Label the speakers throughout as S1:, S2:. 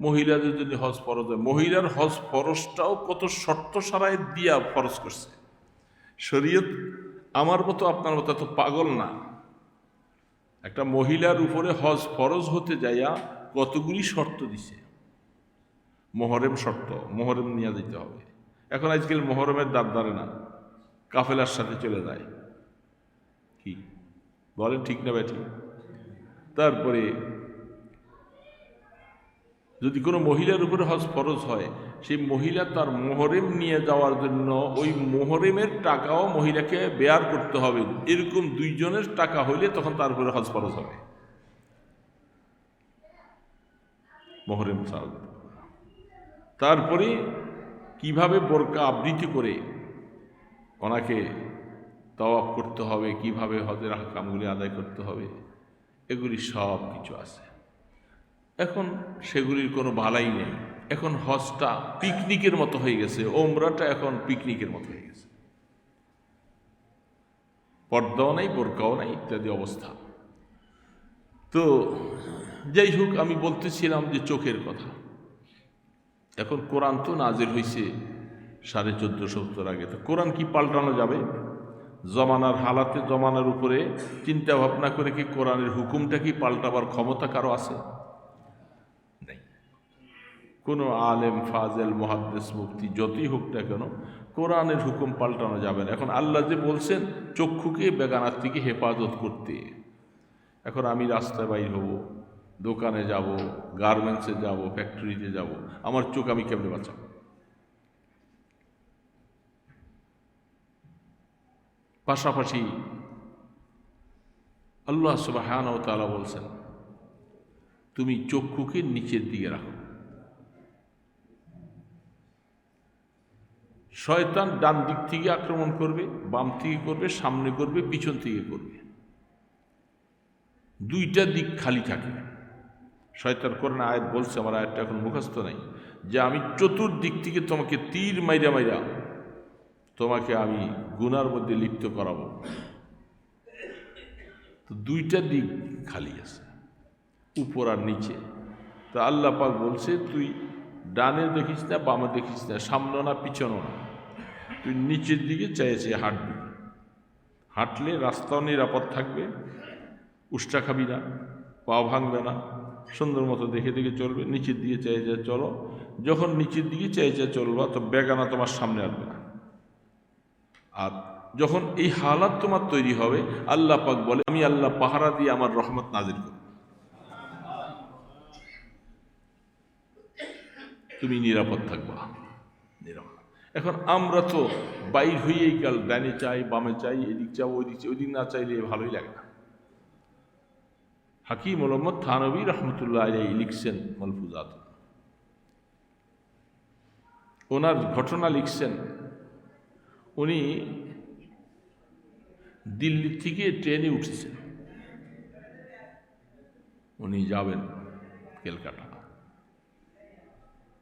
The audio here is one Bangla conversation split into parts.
S1: মহিলাদের যদি হজ ফরজ হয়, মহিলার হজ ফরজটাও কত শর্ত সারায় দিয়া ফরজ করছে। শরীয়ত আমার মতো, আপনার মতো এত পাগল না। একটা মহিলার উপরে হজ ফরজ হতে যাইয়া কতগুলি শর্ত দিছে। মোহরেম শর্ত, মোহরেম নিয়ে যেতে হবে। এখন আজকাল মহরমের দাঁত ধরে না, কাফেলার সাথে চলে যায়। কি? বলেন ঠিক না ব্যাঠিক তারপরে যদি কোনো মহিলার উপরে হজ ফরজ হয়, সেই মহিলা তার মোহরেম নিয়ে যাওয়ার জন্য ওই মোহরেমের টাকাও মহিলাকে বেয়ার করতে হবে। এরকম দুইজনের টাকা হইলে তখন তার উপরে হজ ফরজ হবে। মোহরেম না। তারপরে কীভাবে বোরকা আবৃত্তি করে ওনাকে তওয়াব করতে হবে, কীভাবে হজের কামগুলি আদায় করতে হবে, এগুলি সব কিছু আছে। এখন সেগুলির কোনো ভালাই নেই। এখন হজটা পিকনিকের মতো হয়ে গেছে, ওমরাটা এখন পিকনিকের মতো হয়ে গেছে। পর্দাও নাই, বোরকাও নাই, ইত্যাদি অবস্থা। তো যাই হোক, আমি বলতেছিলাম যে চোখের কথা। এখন কোরআন তো নাজির হয়েছে সাড়ে চোদ্দ সত্তর আগে। তো কোরআন কি পাল্টানো যাবে? জমানার হালাতে, জমানার উপরে চিন্তা ভাবনা করে কি কোরআনের হুকুমটা কি পাল্টাবার ক্ষমতা কারও আছে? কোনো আলেম, ফাজেল মহাদ্দেশ মুক্তি যতই হোক না কেন কোরআনের হুকুম পাল্টানো যাবে না। এখন আল্লাহ যে বলছেন, চক্ষুকে বেগানার থেকে হেফাজত করতে। এখন আমি রাস্তায় বাইর হব, দোকানে যাব, গার্মেন্টসে যাব, ফ্যাক্টরিতে যাব, আমার চোখ আমি কেমনে বাঁচাবো? পাশাপাশি আল্লাহ তালা বলছেন, তুমি চক্ষুকে নিচের দিকে রাখো। শয়তান ডান দিক থেকে আক্রমণ করবে, বাম থেকে করবে, সামনে করবে, পিছন থেকে করবে। দুইটা দিক খালি থাকে। শয়তান করেন আয়াত বলছে, আমার আয়াতটা এখন মুখস্থ নাই, যে আমি চতুর্দিক থেকে তোমাকে তীর মাইরা মাইরা তোমাকে আমি গুনার মধ্যে লিপ্ত করাবো। তো দুইটা দিক খালি আছে, উপর আর নিচে। তো আল্লাহ পাক বলছে, তুই ডানে দেখিস না, বামে দেখিস না সামনে না, পিছনও না। তুই নিচের দিকে চাইছে হাঁটবি। হাঁটলে রাস্তাও নিরাপদ থাকবে, উষ্টা খাবি না পা ভাঙবে না, সুন্দর মতো দেখে দেখে চলবে, নিচের দিকে চাই চাই চলো। যখন নিচের দিকে চাই চাই চলবা, তো বেগানা তোমার সামনে আসবে না। আর যখন এই হালাত তোমার তৈরি হবে, আল্লাহ পাক বলে, আমি আল্লাহ পাহারা দিয়ে আমার রহমত নাজির করব। তুমি নিরাপদ থাকবা। নিরাপদ। এখন আমরা তো বাইর হইয়েই গেল, ডানে চাই, বামে চাই, এদিক চাই ওই দিক চাই ওই দিক না চাইলে ভালোই লাগে না। হাকিম মোহাম্মদ থানবী রহমতুল্লাহ আলাই লিখছেন মলফুজাত। ওনার ঘটনা লিখছেন, উনি দিল্লি থেকে ট্রেনে উঠছেন। উনি যাবেন কেলকাটা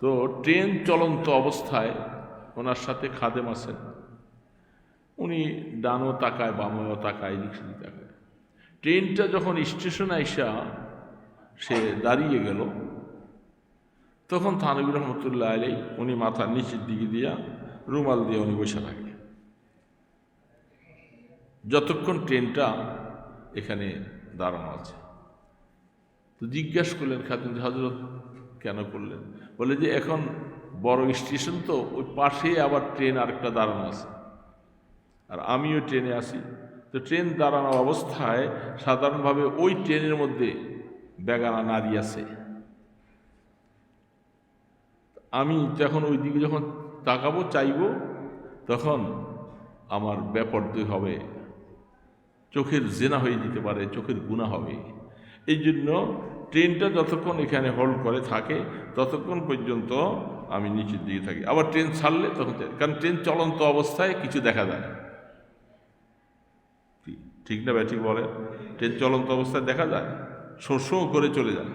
S1: তো ট্রেন চলন্ত অবস্থায় ওনার সাথে খাদেম আছেন। উনি ডানও তাকায়, বামও তাকায় এদিক তাকায়। ট্রেনটা যখন স্টেশনে আইসা সে দাঁড়িয়ে গেল, তখন থানবী রহমতুল্লাহ আলাই উনি মাথার নিচের দিকে দিয়া রুমাল দিয়ে উনি বসে থাকে যতক্ষণ ট্রেনটা এখানে দাঁড়ানো আছে। তো জিজ্ঞাসা করলেন, খাদিম হজরত কেন করলেন? বলে যে, এখন বড় স্টেশন তো, ওই পাশে আবার ট্রেন আরেকটা দাঁড়ানো আছে। আর আমিও ট্রেনে আসি তো ট্রেন দাঁড়ানো অবস্থায় সাধারণভাবে ওই ট্রেনের মধ্যে বেগানা নারী আছে। আমি যখন ওই দিকে যখন তাকাবো, চাইব, তখন আমার ব্যাপারদয় হবে, চোখের জেনা হয়ে যেতে পারে, চোখের গুণা হবে। এই জন্য ট্রেনটা যতক্ষণ এখানে হোল্ড করে থাকে, ততক্ষণ পর্যন্ত আমি নিচের দিকে থাকি। আবার ট্রেন ছাড়লে তখন কারণ ট্রেন চলন্ত অবস্থায় কিছু দেখা যায় না। ঠিক না ব্যাঠিক বলে? ট্রেন চলন্ত অবস্থায় দেখা যায় শো শো করে চলে যায়।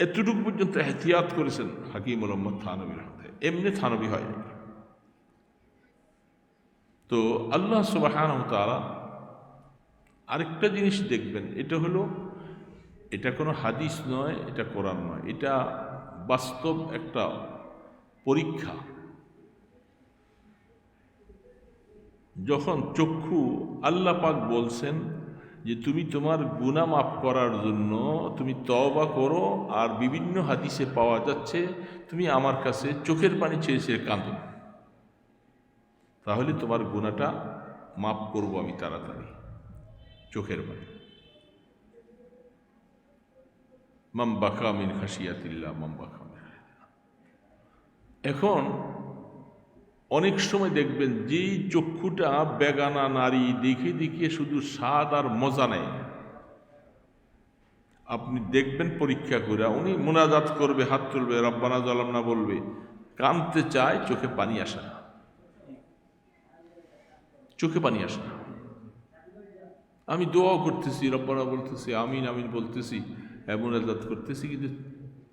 S1: এতটুকু পর্যন্ত এহতিয়াত করেছেন হাকিম মোহাম্মদ থানবির হাতে। এমনি থানবি হয় তো আল্লাহ সুবাহান তারা আরেকটা জিনিস দেখবেন, এটা হলো এটা কোনো হাদিস নয়, এটা কোরআন নয়। এটা বাস্তব একটা পরীক্ষা। যখন চক্ষু আল্লাহ পাক বলছেন যে, তুমি তোমার গুণা মাফ করার জন্য তুমি তওবা করো, আর বিভিন্ন হাদিসে পাওয়া যাচ্ছে, তুমি আমার কাছে চোখের পানি ছেড়ে ছেড়ে কাঁদো। তাহলে তোমার গুণাটা মাফ করব আমি তাড়াতাড়ি, চোখের পানি। মাম বাকা মিন খাসিয়াতিল্লা মাম বাকা খাসিয়াতিল্লাহ। এখন অনেক সময় দেখবেন যেই চক্ষুটা বেগানা নারী দেখে দেখে শুধু স্বাদ আর মজা নেয়। আপনি দেখবেন পরীক্ষা করে, উনি মোনাজাত করবে, হাত তুলবে, রব্বানা জলাম না বলবে, কানতে চায়, চোখে পানি আসে না। চোখে পানি আসে না। আমি দোয়াও করতেছি, রব্বানা বলতেছি, আমিন আমিন বলতেছি। মোনাজাত করতেছি কিন্তু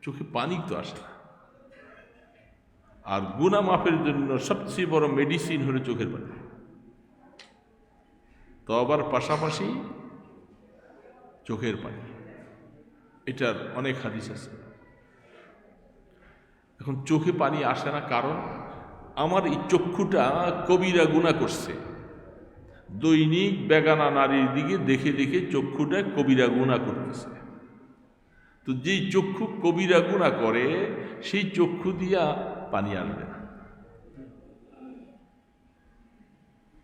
S1: চোখে পানি তো আসে না। আর গুণা মাফের জন্য সবচেয়ে বড় মেডিসিন হলো চোখের পানি। তো আবার পাশাপাশি চোখের পানি। এটার অনেক হাদিস আছে। এখন চোখে পানি আসে না কারণ আমার এই চক্ষুটা কবিরা গুণা করছে। দৈনিক বেগানা নারীর দিকে দেখে দেখে চক্ষুটা কবিরা গুণা করতেছে। তো যেই চক্ষু কবিরা গুণা করে, সেই চক্ষু দিয়া পানি আনবে না।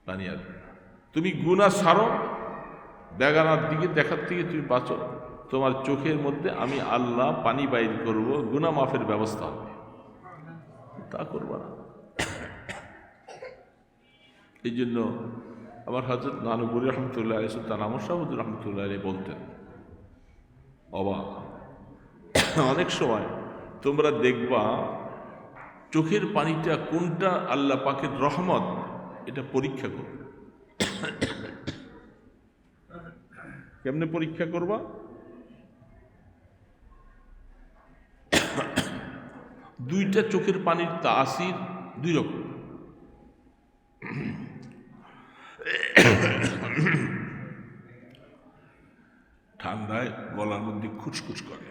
S1: পানি আনবে তুমি গুণা সারো, বেগানার দিকে, দেখার থেকে তুমি বাঁচো। তোমার চোখের মধ্যে আমি আল্লাহ পানি বাইর করব, গুণা মাফের ব্যবস্থা হবে। তা করব না। এই জন্য আমার হজরত নানুপুরি রহমতুল্লাহ আলী সুলতান আমর শাহুদুর রহমতুল্লাহ আলী বলতেন, অবাক। অনেক সময় তোমরা দেখবা চোখের পানিটা কোনটা আল্লাহ পাকের রহমত, এটা পরীক্ষা করবে। কেমনে পরীক্ষা করবা? দুইটা চোখের পানির তাসির দুই রকম। ঠান্ডায় গলার মধ্যে খুচখুচ করে।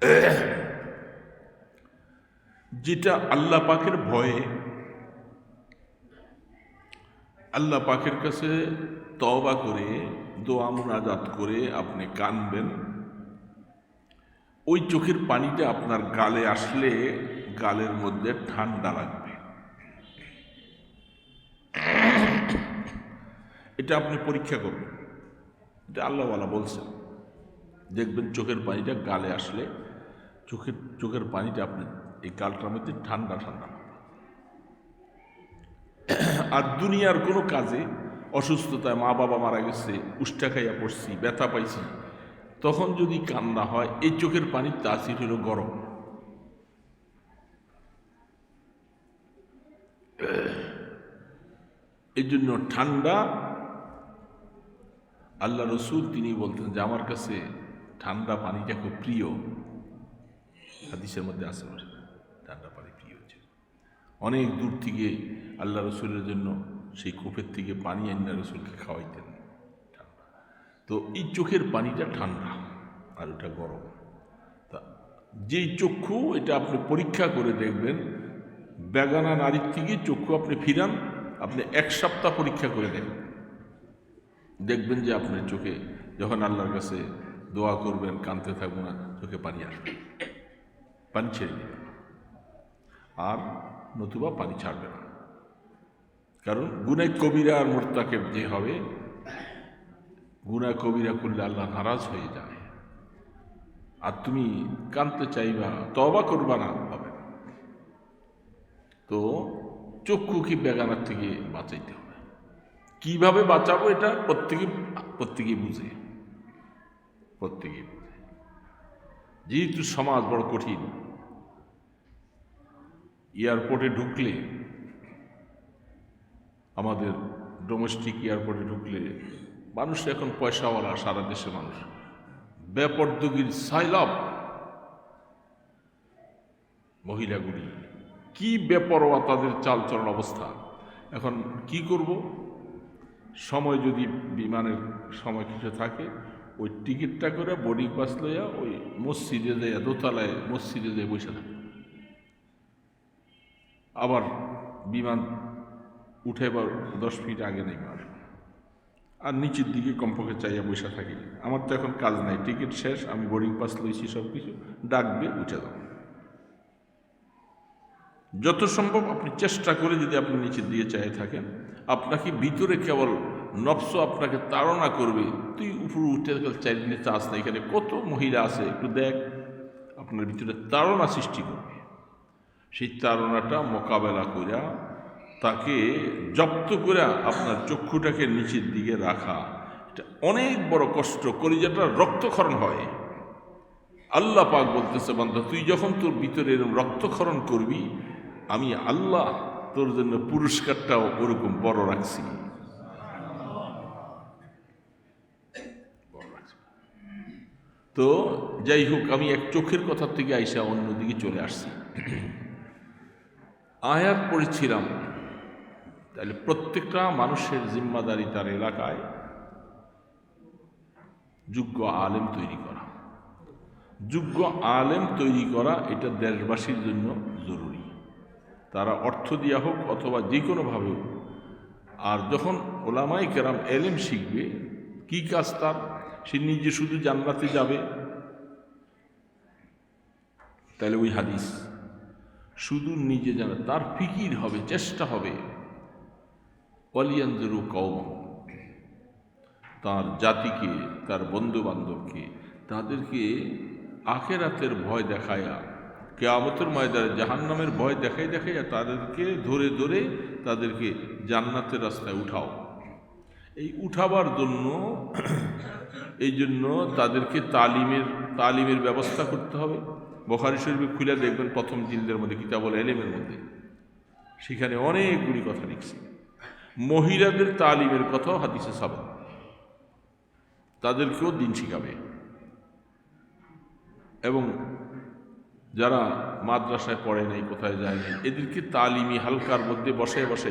S1: যেটা আল্লাহ পাকের ভয়ে, আল্লাহ পাকের কাছে তবা করে, দোয়া মুনাজাত করে আপনি কানবেন। ওই চোখের পানিটা আপনার গালে আসলে গালের মধ্যে ঠান্ডা লাগবে। এটা আপনি পরীক্ষা করবেন। এটা আল্লাহওয়ালা বলছেন। দেখবেন চোখের পানিটা গালে আসলে চোখের চোখের পানিটা আপনি এই গালটার মধ্যে ঠান্ডা ঠান্ডা আর দুনিয়ার কোনো কাজে অসুস্থতায় মা বাবা মারা গেছে উষ্টা খাইয়া পড়ছি, ব্যথা পাইছি, তখন যদি কান্না হয়, এই চোখের পানির তাসির হলো গরম। এই জন্য ঠান্ডা, আল্লাহ রসুল তিনি বলতেন যে, আমার কাছে ঠান্ডা পানিটা খুব প্রিয়। হাদিসের মধ্যে আছে বলে, ঠান্ডা পানি প্রিয় হচ্ছে। অনেক দূর থেকে আল্লাহ রসুলের জন্য সেই কূপের থেকে পানি আল্লাহ রসুলকে খাওয়াইতেন। ঠান্ডা। তো এই চোখের পানিটা ঠান্ডা আর ওটা গরম। তা যেই চক্ষু এটা আপনি পরীক্ষা করে দেখবেন বেগানা নারীর থেকে চক্ষু আপনি ফিরান আপনি এক সপ্তাহ পরীক্ষা করে দেখবেন দেখবেন যে আপনার চোখে যখন আল্লাহর কাছে দোয়া করবেন কানতে থাকব না চোখে পানি আসবে। পানি ছেড়ে দেবেন আর নতুবা পানি ছাড়বে না। কারণ গুনায় কবিরা আর মোর্তাকে যে হবে গুনা কবিরা করলে আল্লাহ নারাজ হয়ে যায়। আর তুমি কানতে চাইবা তবা করবা না, হবে না। তো চক্ষু কি বেগানার থেকে বাঁচাইতে হবে? কীভাবে বাঁচাবো এটা প্রত্যেকে প্রত্যেকেই বুঝে। প্রত্যেকেই যেহেতু সমাজ বড় কঠিন, এয়ারপোর্টে ঢুকলে, আমাদের ডোমেস্টিক এয়ারপোর্টে ঢুকলে মানুষ এখন পয়সাওয়ালা, সারা দেশের মানুষ। বেপর্দগির সাইলাব। মহিলাগুলি, কি বেপরোয়া তাদের চালচলন অবস্থা। এখন কি করব? সময় যদি বিমানের সময় কিছু থাকে ওই টিকিটটা করে বোর্ডিং পাস লইয়া ওই মসজিদে যায় দোতলায় মসজিদে যায় বসে থাকে। আবার বিমান উঠে উঠেবার দশ মিনিট আগে নেই মার আর নিচের দিকে কমপক্ষে চাইয়া বসে থাকি। আমার তো এখন কাজ নাই, টিকিট শেষ, আমি বোর্ডিং পাস লইছি সব কিছু ডাকবে উঠে দাও যত সম্ভব আপনি চেষ্টা করে যদি আপনি নিচের দিকে চাইয়ে থাকেন, আপনাকে ভিতরে কেবল নফস আপনাকে তাড়না করবে। তুই উপরে উঠে গেলে চারিদিকে চাষ না এখানে কত মহিলা আছে? একটু দেখ। আপনার ভিতরে তাড়না সৃষ্টি করবে। সেই তাড়নাটা মোকাবেলা করিয়া তাকে জব্দ করে আপনার চক্ষুটাকে নিচের দিকে রাখা। এটা অনেক বড় কষ্ট। কলিজাটা রক্তক্ষরণ হয়। আল্লাহ পাক বলতেছে বান্ধব তুই যখন তোর ভিতরে এরকম রক্তক্ষরণ করবি, আমি আল্লাহ তোর জন্য পুরস্কারটাও ওরকম বড় রাখছি বড় রাখছি। তো যাই হোক, আমি এক চোখের কথার থেকে আইসা অন্যদিকে চলে আসছি। আয়াত পড়েছিলাম, তাহলে প্রত্যেকটা মানুষের জিম্মাদারি তার এলাকায় যোগ্য আলেম তৈরি করা। যোগ্য আলেম তৈরি করা এটা দেশবাসীর জন্য জরুরি। তারা অর্থ দিয়া হোক অথবা যে কোনোভাবে হোক, আর যখন ওলামাই কেরাম এলেম শিখবে, কি কাজ তার? সে নিজে শুধু জান্নাতে যাবে। তাহলে ওই হাদিস, শুধু নিজে জানা তার ফিকির হবে, চেষ্টা হবে। অলিয়ান্দরু কৌম তার জাতিকে, তার বন্ধু বান্ধবকে তাদেরকে আখেরাতের ভয় দেখায়া, কেয়ামতের ময়দানে জাহান্নামের ভয় দেখাই দেখাইয়া তাদেরকে ধরে ধরে তাদেরকে জান্নাতের রাস্তায় উঠাও। এই উঠাবার জন্য এই জন্য তাদেরকে তালিমের তালিমের ব্যবস্থা করতে হবে। বখারি শরীফে খুলে দেখবেন প্রথম জিলদের মধ্যে, কিতাবল এলেমের মধ্যে। সেখানে অনেকগুলি কথা লিখছে। মহিলাদের তালিমের কথাও হাদিসে সাবেন তাদেরকেও দিন শিখাবে। এবং যারা মাদ্রাসায় পড়ে নাই, কোথায় যায় নাই, এদেরকে তালিমি হালকার মধ্যে বসে বসে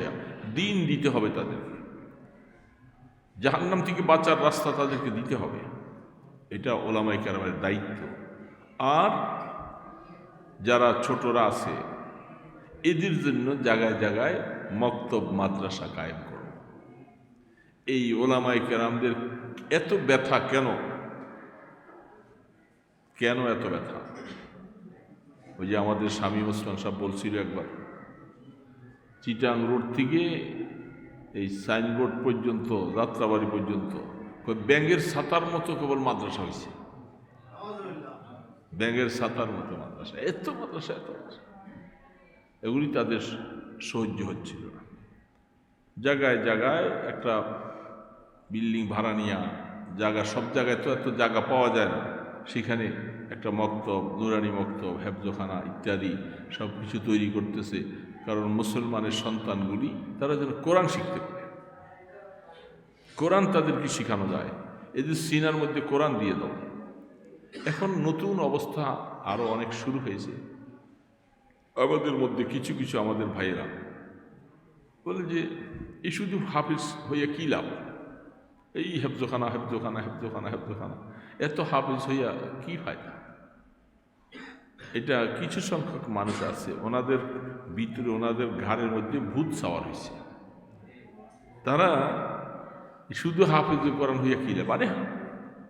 S1: দিন দিতে হবে তাদেরকে। জাহান্নাম থেকে বাঁচার রাস্তা তাদেরকে দিতে হবে। এটা ওলামাই কারামের দায়িত্ব। আর যারা ছোটরা আছে, এদের জন্য জায়গায় জায়গায় মক্তব মাদ্রাসা কায়েম করো। এই ওলামাই কেরামদের এত ব্যথা কেন? কেন এত ব্যথা? ওই যে আমাদের স্বামী ওসমান সাহেব বলছিল একবার, চিটাং রোড থেকে এই সাইনবোর্ড পর্যন্ত যাত্রাবাড়ি পর্যন্ত, কই ব্যাঙের ছাতার মতো কেবল মাদ্রাসা হয়েছে ব্যাঙের ছাতার মতো মাদ্রাসা, এত মাদ্রাসা, এত এগুলি তাদের সহ্য হচ্ছিল না। জায়গায় জায়গায় একটা বিল্ডিং ভাড়া নেওয়া জায়গা, সব জায়গায় তো এত জায়গা পাওয়া যায় না। সেখানে একটা মক্তব, নুরানি মক্তব, হেফজখানা ইত্যাদি সব কিছু তৈরি করতেছে। কারণ মুসলমানের সন্তানগুলি, তারা যেন কোরআন শিখতে পারে। কোরআন তাদেরকে শেখানো যায়। এদের সিনার মধ্যে কোরআন দিয়ে দাও। এখন নতুন অবস্থা আরও অনেক শুরু হয়েছে। আমাদের মধ্যে কিছু কিছু আমাদের ভাইয়েরা বলে যে, এই শুধু হাফিজ হইয়া কী লাভ? এই হেফজোখানা হেফজোখানা হেফজোখানা হেফজোখানা। এত হাফিজ হইয়া কি ফায়দা? এটা কিছু সংখ্যক মানুষ আছে, ওনাদের ভিতরে, ওনাদের ঘাড়ের মধ্যে ভূত সাওয়ার হয়েছে। তারা শুধু হাফিজ কোরআন হইয়া কী লাভ? আরে,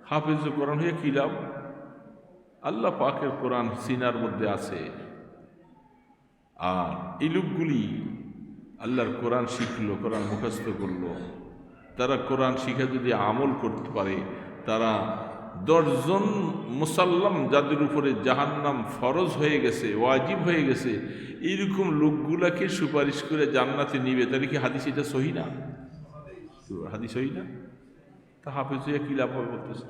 S1: হাফিজ কোরআন হইয়া কী লাভ? আল্লাহ পাকের কোরআন সিনার মধ্যে আছে। আর এই লোকগুলি আল্লাহর কোরআন শিখলো, কোরআন মুখস্থ করল। তারা কোরআন শিখে যদি আমল করতে পারে, তারা দশজন মুসাল্লাম যাদের উপরে জাহান্নাম ফরজ হয়ে গেছে, ওয়াজিব হয়ে গেছে এইরকম লোকগুলাকে সুপারিশ করে জান্নাতে নিবে, তাহলে কি হাদিস এটা সহি না? হাদিস সহি না? তা হাফিজ হইয়া কী লাভ হবে বলতেছে?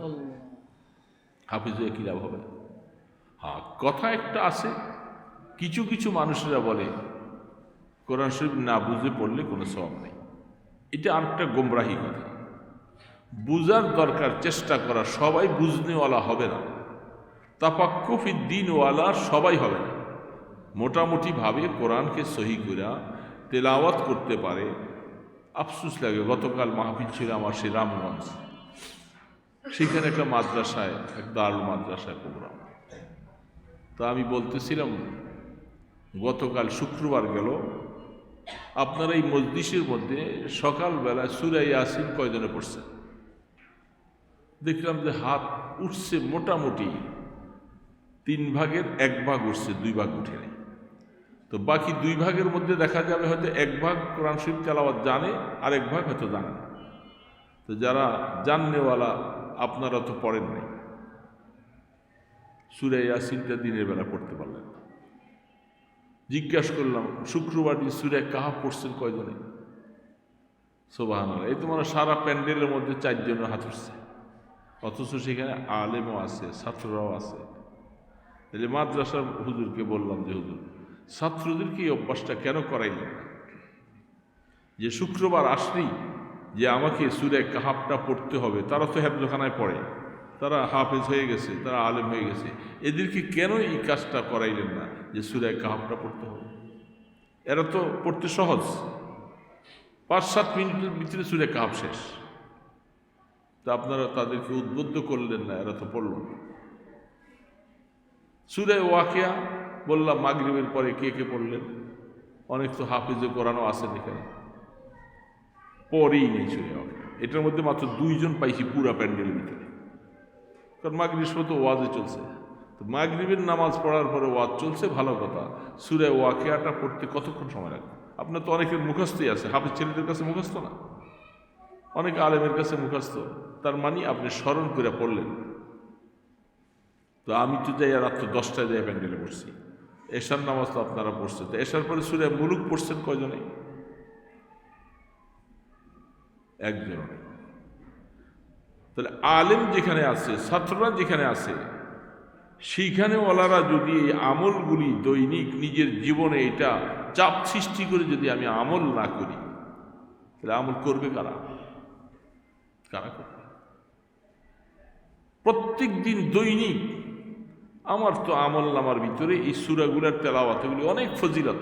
S1: হাফিজ হইয়া কী লাভ হবে? হ্যাঁ কথা একটা আছে, কিছু কিছু মানুষেরা বলে, কোরআন শরীফ না বুঝে পড়লে কোনো সব নেই। এটা আরেকটা গোমরাহি কথা। বুঝার দরকার, চেষ্টা করা, সবাই বুঝনেওয়ালা হবে না। তাপাক্কুফি দিনওয়ালা সবাই হবে না। মোটামুটিভাবে কোরআনকে সহি কইরা তেলাওয়াত করতে পারে। আফসুস লাগে, গতকাল মাহফিল ছিল আমার সেই রামগঞ্জ। সেখানে একটা মাদ্রাসায়, এক দারুল মাদ্রাসায় প্রোগ্রাম। তা আমি বলতেছিলাম, গতকাল শুক্রবার গেল, আপনারা এই মসজিদের মধ্যে সকালবেলা সুরাই আসিন কয়জনে পড়ছে দেখলাম যে হাত উঠছে মোটামুটি তিন ভাগের এক ভাগ উঠছে, দুই ভাগ উঠে নেই। তো বাকি দুই ভাগের মধ্যে দেখা যাবে হয়তো এক ভাগ কোরআন শরীফ তেলাওয়াত জানে, আর এক ভাগ হয়তো জানে না। তো যারা জাননেওয়ালা, আপনারা তো পড়েন নাই। সুরে ইয়াসিনটা দিনের বেলা পড়তে পারলেন জিজ্ঞাসা করলাম, শুক্রবার দিন সুরে কাহা পড়ছেন কয়জনে? সোবাহান এই তো মানে সারা প্যান্ডেলের মধ্যে চারজনের হাত উঠছে। অথচ সেখানে আলেমও আছে, ছাত্ররাও আছে। তাহলে মাদ্রাসার হুজুরকে বললাম যে, হুজুর ছাত্রদেরকে এই অভ্যাসটা কেন করাইলেন যে শুক্রবার আসলেই যে আমাকে সুরে কাহাবটা পড়তে হবে, তারা তো হেফজখানায় পড়ে, তারা হাফেজ হয়ে গেছে, তারা আলেম হয়ে গেছে। এদেরকে কেন এই কাজটা করাইলেন না যে সুরে কাহাবটা পড়তে হবে? এরা তো পড়তে সহজ। পাঁচ সাত মিনিটের ভিতরে সুরে কাহাব শেষ। তা আপনারা তাদেরকে উদ্বুদ্ধ করলেন না, এরা তো পড়ল না। সুরে ওয়াকিয়া, বললাম মাগরিবের পরে কে কে পড়লেন? অনেক তো হাফিজে কোরআনও আছেন এখানে। পরেই নেই সুরে ওয়াকিয়া। এটার মধ্যে মাত্র দুইজন পাইছি পুরা প্যান্ডেলের ভিতরে। কারণ মাগরিব তো ওয়াজে চলছে। তো মাগরিবের নামাজ পড়ার পরে ওয়াজ চলছে, ভালো কথা। সুরে ওয়াকিয়াটা পড়তে কতক্ষণ সময় লাগবে? আপনার তো অনেকের মুখস্থই আছে। হাফিজ ছেলেদের কাছে মুখস্থ না? অনেক আলেমের কাছে মুখস্থ। তার মানে আপনি স্মরণ করে পড়লেন। তো আমি তো যাই রাত্র দশটায় যাই প্যান্ডেলে পড়ছি এশার নামাজ তো আপনারা পড়ছেন। তো এশার পরে সুরে মুলুক পড়ছেন কয়জনে? একজন তাহলে আলেম যেখানে আছে, ছাত্ররা যেখানে আছে সেইখানে ওলারা যদি এই আমলগুলি দৈনিক নিজের জীবনে এটা চাপ সৃষ্টি করে যদি আমি আমল না করি, তাহলে আমল করবে কারা? কারা করবে? প্রত্যেক দিন দৈনিক। আমার তো আমল নামার ভিতরে এই সুরাগুলার তেলাওয়াতগুলি অনেক ফজিলত।